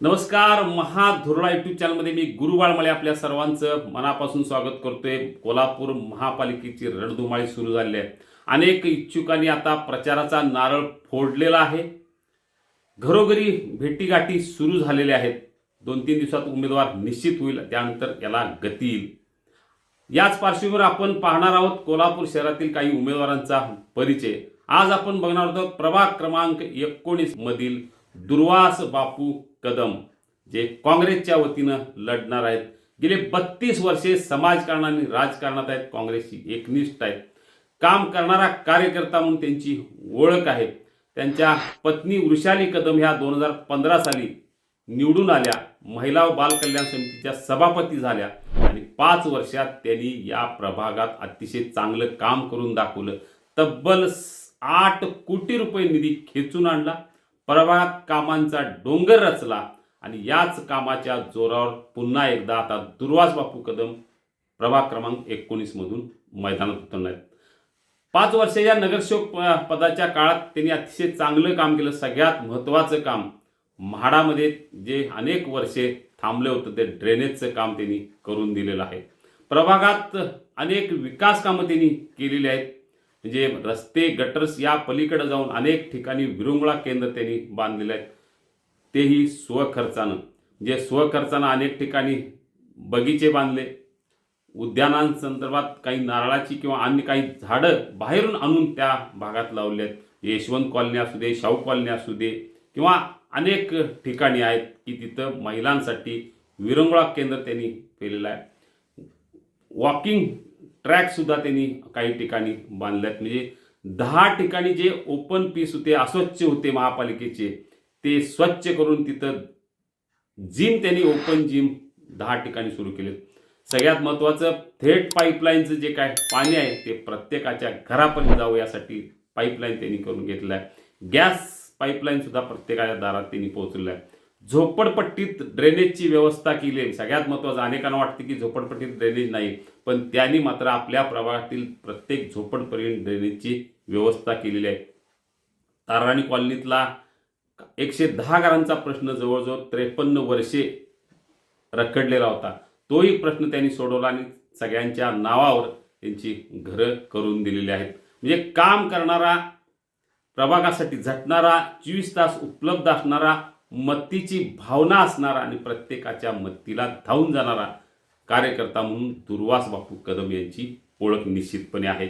नमस्कार महाधुरळा युट्यूब चॅनलमध्ये मी गुरुबाळमळे आपल्या सर्वांचं मनापासून स्वागत करतोय. कोल्हापूर महापालिकेची रणधुमाळी सुरू झाली आहे. अनेक इच्छुकांनी आता प्रचाराचा नारळ फोडलेला आहे. घरोघरी भेटीगाठी सुरू झालेल्या आहेत. दोन तीन दिवसात उमेदवार निश्चित होईल त्यानंतर याला गती येईल. याच पार्श्वभूमीवर आपण पाहणार आहोत कोल्हापूर शहरातील काही उमेदवारांचा परिचय. आज आपण बघणार आहोत प्रभाग क्रमांक एकोणीस मधील दुर्वास बापू कदम जे काँग्रेसच्या वतीनं लढणार आहेत. गेले बत्तीस वर्षे समाजकारण आणि राजकारणात आहेत काँग्रेसची एकनिष्ठ आहेत. काम करणारा कार्यकर्ता म्हणून त्यांची ओळख आहे. त्यांच्या पत्नी वृषाली कदम ह्या दोन हजार पंधरा साली निवडून आल्या. महिला व बालकल्याण समितीच्या सभापती झाल्या. आणि पाच वर्षात त्यांनी या प्रभागात अतिशय चांगलं काम करून दाखवलं. तब्बल आठ कोटी रुपये निधी खेचून आणला. प्रभागात कामांचा डोंगर रचला आणि याच कामाच्या जोरावर पुन्हा एकदा आता दुर्वास बापू कदम प्रभाग क्रमांक एकोणीसमधून मैदानात उतरणार आहेत. पाच वर्षाच्या नगरसेवक प- पदाच्या काळात त्यांनी अतिशय चांगलं काम केलं सगळ्यात महत्त्वाचं काम. म्हाडामध्ये जे अनेक वर्षे थांबले होतं ते ड्रेनेजचं काम त्यांनी करून दिलेलं आहे. प्रभागात अनेक विकास कामं त्यांनी केलेली आहेत. म्हणजे रस्ते गटर्स या पलीकडे जाऊन अनेक ठिकाणी विरंगुळा केंद्र त्यांनी बांधलेले आहेत. तेही स्वखर्चानं. जे स्वखर्चानं अनेक ठिकाणी बगीचे बांधले. उद्यानांसंदर्भात काही नारळाची किंवा अन्य काही झाडं बाहेरून आणून त्या भागात लावले आहेत. यशवंत कॉलनी असू दे शाहू कॉलनी असू दे किंवा अनेक ठिकाणी आहेत की तिथं महिलांसाठी विरंगुळा केंद्र त्यांनी केलेलं आहे. वॉकिंग ट्रॅकसुद्धा त्यांनी काही ठिकाणी बांधल्यात. आहेत म्हणजे दहा ठिकाणी जे ओपन पीस होते अस्वच्छ होते महापालिकेचे ते स्वच्छ करून तिथं जिम त्यांनी ओपन जिम दहा ठिकाणी सुरू केले सगळ्यात महत्त्वाचं थेट पाईपलाईनचं जे काय पाणी आहे ते प्रत्येकाच्या घरापर्यंत जावं यासाठी पाईपलाईन त्यांनी करून घेतलं आहे गॅस पाईपलाईनसुद्धा प्रत्येकाच्या दारात त्यांनी पोहोचलेलं आहे. झोपडपट्टीत ड्रेनेजची व्यवस्था केली आहे. सगळ्यात महत्त्वाचं अनेकांना वाटते की झोपडपट्टीत ड्रेनेज नाही पण त्यांनी मात्र आपल्या प्रभागातील प्रत्येक झोपडपर्यंत ड्रेनेजची व्यवस्था केलेली आहे. ताराणी कॉलनीतला एकशे दहा घरांचा प्रश्न जवळजवळ त्रेपन्न वर्षे रखडलेला होता. तोही प्रश्न त्यांनी सोडवला आणि सगळ्यांच्या नावावर त्यांची घरं करून दिलेली आहेत. म्हणजे काम करणारा प्रभागासाठी झटणारा चोवीस तास उपलब्ध असणारा मत्तीची भावना असणारा आणि प्रत्येकाच्या मत्तीला धावून जाणारा कार्यकर्ता म्हणून दुर्वास बापू कदम यांची ओळख निश्चितपणे आहे.